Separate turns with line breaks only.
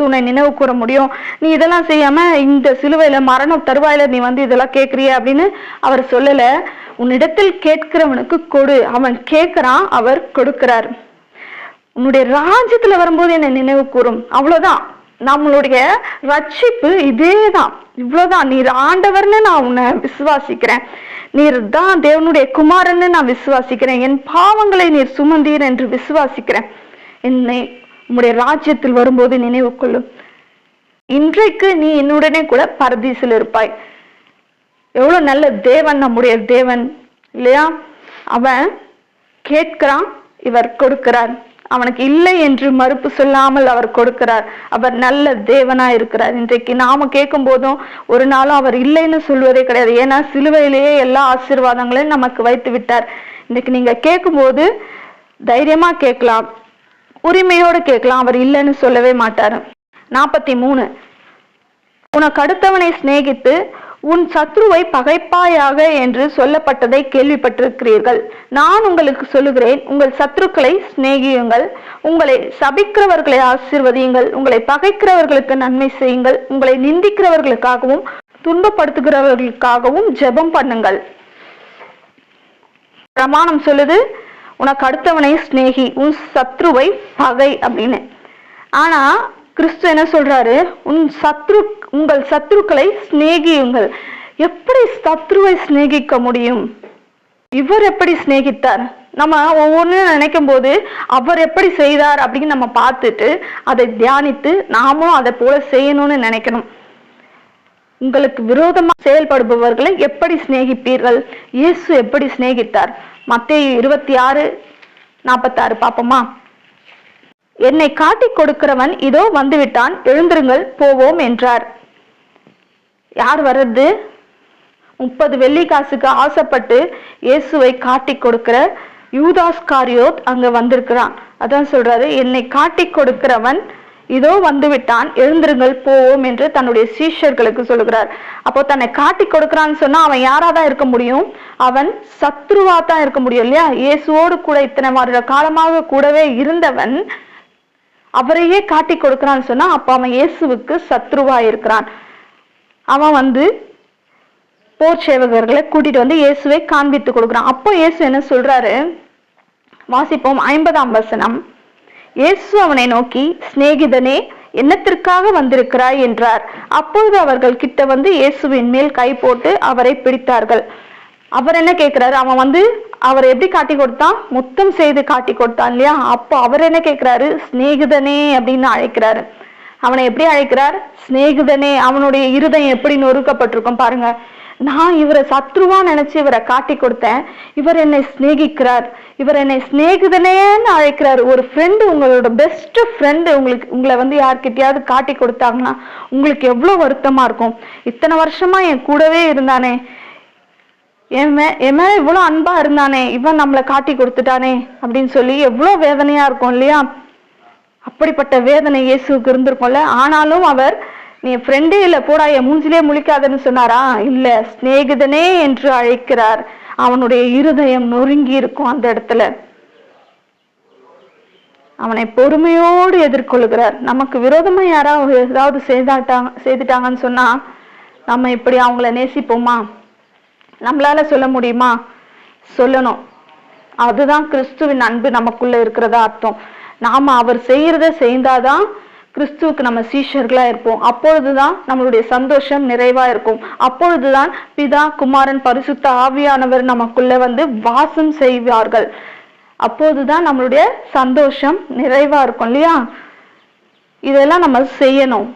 உன்னை நினைவு கூற முடியும். நீ இதெல்லாம் செய்யாம இந்த சிலுவையில மரணம் தருவாயில நீ வந்து இதெல்லாம் கேட்கறிய அப்படின்னு அவர் சொல்லல. உன்னிடத்தில் கேட்கிறவனுக்கு கொடு. அவன் கேட்கிறான் அவர் கொடுக்கிறார். உன்னுடைய ராஜ்யத்துல வரும்போது என்னை நினைவு கூறும். அவ்வளவுதான். நம்மளுடைய ரட்சிப்பு இதேதான். இவ்வளவுதான். நீர் ஆண்டவர்னு நான் உன்னை விசுவாசிக்கிறேன். நீர் தான் தேவனுடைய குமாரன்னு நான் விசுவாசிக்கிறேன். என் பாவங்களை நீர் சுமந்தீர் என்று விசுவாசிக்கிறேன். என்னை உம்முடைய ராஜ்யத்தில் வரும்போது நினைவு கொள்ளும். இன்றைக்கு நீ என்னுடனே கூட பரதீசில் இருப்பாய். எவ்வளவு நல்ல தேவன் நம்முடைய தேவன் இல்லையா? அவன் கேட்கிறான் இவர் கொடுக்கிறார். அவனுக்கு இல்லை என்று மறுப்பு சொல்லாமல் அவர் கொடுக்கிறார். அவர் நல்ல தேவனா இருக்கிறார். இன்றைக்கு நாம கேட்கும் போதும் ஒரு நாளும் அவர் இல்லைன்னு சொல்வதே கிடையாது. ஏன்னா சிலுவையிலேயே எல்லா ஆசீர்வாதங்களையும் நமக்கு வைத்து விட்டார். இன்னைக்கு நீங்க கேட்கும்போது தைரியமா கேட்கலாம். உரிமையோடு கேட்கலாம். அவர் இல்லைன்னு சொல்லவே மாட்டாரு. நாற்பத்தி மூணு. உனக்கு அடுத்தவனை சிநேகித்து உன் சத்ருவை பகைப்பாயாக என்று சொல்லப்பட்டதை கேள்விப்பட்டிருக்கிறீர்கள். நான் உங்களுக்கு சொல்லுகிறேன் உங்கள் சத்ருக்களை சிநேகியுங்கள். உங்களை சபிக்கிறவர்களை ஆசிர்வதியுங்கள். உங்களை பகைக்கிறவர்களுக்கு நன்மை செய்யுங்கள். உங்களை நிந்திக்கிறவர்களுக்காகவும் துன்பப்படுத்துகிறவர்களுக்காகவும் ஜெபம் பண்ணுங்கள். பிரமாணம் சொல்லுது உனக்கு அடுத்தவனை சிநேகி உன் சத்ருவை பகை அப்படின்னு. ஆனா கிறிஸ்து என்ன சொல்றாரு? உன் சத்ரு உங்கள் சத்ருக்களை சிநேகியுங்கள். எப்படி சத்ருவை சிநேகிக்க முடியும்? இவர் எப்படி சிநேகித்தார்? நம்ம ஒவ்வொன்றும் நினைக்கும் போது அவர் எப்படி செய்தார் அப்படின்னு நம்ம பார்த்துட்டு அதை தியானித்து நாமும் அதை போல செய்யணும்னு நினைக்கணும். உங்களுக்கு விரோதமா செயல்படுபவர்களை எப்படி சிநேகிப்பீர்கள்? இயேசு எப்படி சிநேகித்தார்? மத்திய இருபத்தி ஆறு நாற்பத்தாறு பாப்போமா என்னை காட்டிக் கொடுக்கிறவன் இதோ வந்துவிட்டான் எழுந்திருங்கள் போவோம் என்றார். யார் வர்றது? முப்பது வெள்ளி காசுக்கு ஆசைப்பட்டு இயேசுவை காட்டிக் கொடுக்கிற யூதாஸ் காரியோத் அங்க வந்திருக்கிறான். அதான் சொல்றாரு என்னை காட்டி கொடுக்கிறவன் இதோ வந்துவிட்டான் எழுந்திருங்கள் போவோம் என்று தன்னுடைய சீஷர்களுக்கு சொல்லுகிறார். அப்போ தன்னை காட்டி கொடுக்கிறான்னு சொன்னா அவன் யாராதான் இருக்க முடியும்? அவன் சத்ருவா தான் இருக்க முடியும் இல்லையா? இயேசுவோடு கூட இத்தனை வருட காலமாக கூடவே இருந்தவன் அவரையே காட்டி கொடுக்கிறான்னு சொன்னா அப்ப அவன் இயேசுவுக்கு சத்ருவா இருக்கிறான். அவன் வந்து போர் சேவகர்களை கூட்டிட்டு வந்து இயேசுவை காண்பித்து கொடுக்குறான். அப்போ இயேசு என்ன சொல்றாரு? வாசிப்போம் ஐம்பதாம் வசனம். இயேசு அவனை நோக்கி சிநேகிதனே என்னத்திற்காக வந்திருக்கிறாய்? என்றார். அப்பொழுது அவர்கள் கிட்ட வந்து இயேசுவின் மேல் கை போட்டு அவரை பிடித்தார்கள். அவர் என்ன கேட்கிறாரு? அவன் வந்து அவர் எப்படி காட்டி கொடுத்தான்? முத்தம் செய்து காட்டி கொடுத்தான் இல்லையா? அப்போ அவர் என்ன கேட்கிறாரு? சிநேகிதனே அப்படின்னு அழைக்கிறாரு. அவனை எப்படி அழைக்கிறார்? சிநேகிதனே அவனுடைய இருதயம் எப்படி நொறுக்கப்பட்டிருக்கும் பாருங்க. நான் இவரை சத்ருவா நினைச்சு இவரை காட்டி கொடுத்தேன். இவர் என்னை சிநேகிக்கிறார். இவர் என்னை சிநேகிதனேன்னு அழைக்கிறார். ஒரு ஃப்ரெண்டு உங்களோட பெஸ்ட் ஃப்ரெண்டு உங்களுக்கு உங்களை வந்து யார்கிட்டயாவது காட்டி கொடுத்தாங்கன்னா உங்களுக்கு எவ்வளோ வருத்தமா இருக்கும். இத்தனை வருஷமா என் கூடவே இருந்தானே. என் மே என் மேல இவ்வளோ அன்பா இருந்தானே. இவன் நம்மளை காட்டி கொடுத்துட்டானே அப்படின்னு சொல்லி எவ்வளோ வேதனையா இருக்கும் இல்லையா? அப்படிப்பட்ட வேதனை இயேசுவுக்கு இருந்திருக்கும்ல. ஆனாலும் அவர் நீ ஃப்ரெண்டே இல்லை போடா என் மூஞ்சிலே முழிக்காதன்னு சொன்னாரா? இல்ல சிநேகிதனே என்று அழைக்கிறார். அவனுடைய இருதயம் நொறுங்கி இருக்கும் அந்த இடத்துல. அவனை பொறுமையோடு எதிர்கொள்கிறார். நமக்கு விரோதமா யாராவது ஏதாவது செய்தாட்டாங்க செய்துட்டாங்கன்னு சொன்னா நம்ம இப்படி அவங்கள நேசிப்போமா? நம்மளால சொல்ல முடியுமா? சொல்லணும். அதுதான் கிறிஸ்துவின் அன்பு நமக்குள்ள இருக்கிறதா அர்த்தம். நாம அவர் செய்கிறத செய்தாதான் கிறிஸ்துவுக்கு நம்ம சீஷர்களாக இருப்போம். அப்பொழுதுதான் நம்மளுடைய சந்தோஷம் நிறைவா இருக்கும். அப்பொழுதுதான் பிதா குமாரன் பரிசுத்த ஆவியானவர் நமக்குள்ள வந்து வாசம் செய்வார்கள். அப்போதுதான் நம்மளுடைய சந்தோஷம் நிறைவா இருக்கும் இல்லையா? இதெல்லாம் நம்ம செய்யணும்.